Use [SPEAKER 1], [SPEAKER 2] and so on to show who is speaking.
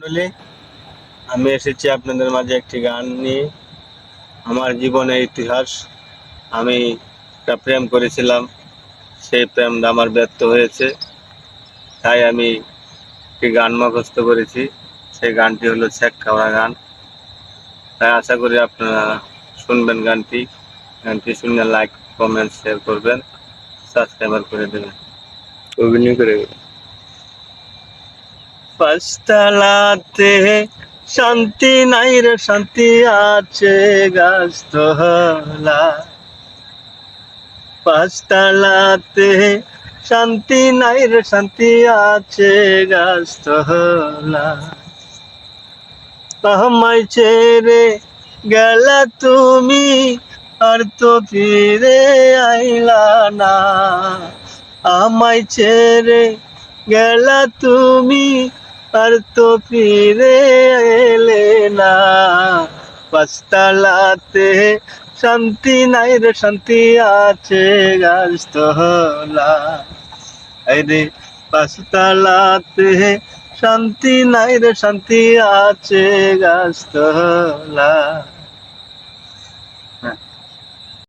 [SPEAKER 1] মণ্ডলী, আমি এসেছি আপনাদের মাঝে একটি গান নিয়ে। আমার জীবনের ইতিহাস আমি একটা প্রেম করেছিলাম সেই প্রেমটা আমার ব্যর্থ হয়েছে। তাই আমি একটি গান মুখস্থ করেছি সেই গানটি হলো শেখ খাওয়া গান। তাই আশা করি আপনারা শুনবেন গানটি। গানটি শুনে লাইক কমেন্ট শেয়ার করবেন সাবস্ক্রাইবার করে দেবেন। অভিনয় করে পাঁচতলাতে শান্তি নাই রে, শান্তি আছে গাছতলা। পাঁচতলাতে শান্তি নাই রে, শান্তি আছে গাছতলা। আমায় ছেড়ে গেলা তুমি, আর তো ফিরে আইলা না। আমায় ছেড়ে গেলা তুমি আর তো ফিরে এলে না। পাঁচতলাতে শান্তি নাই রে, শান্তি আছে গাছতলা। আরে পাঁচতলাতে শান্তি নাই রে, শান্তি আছে গাছতলা।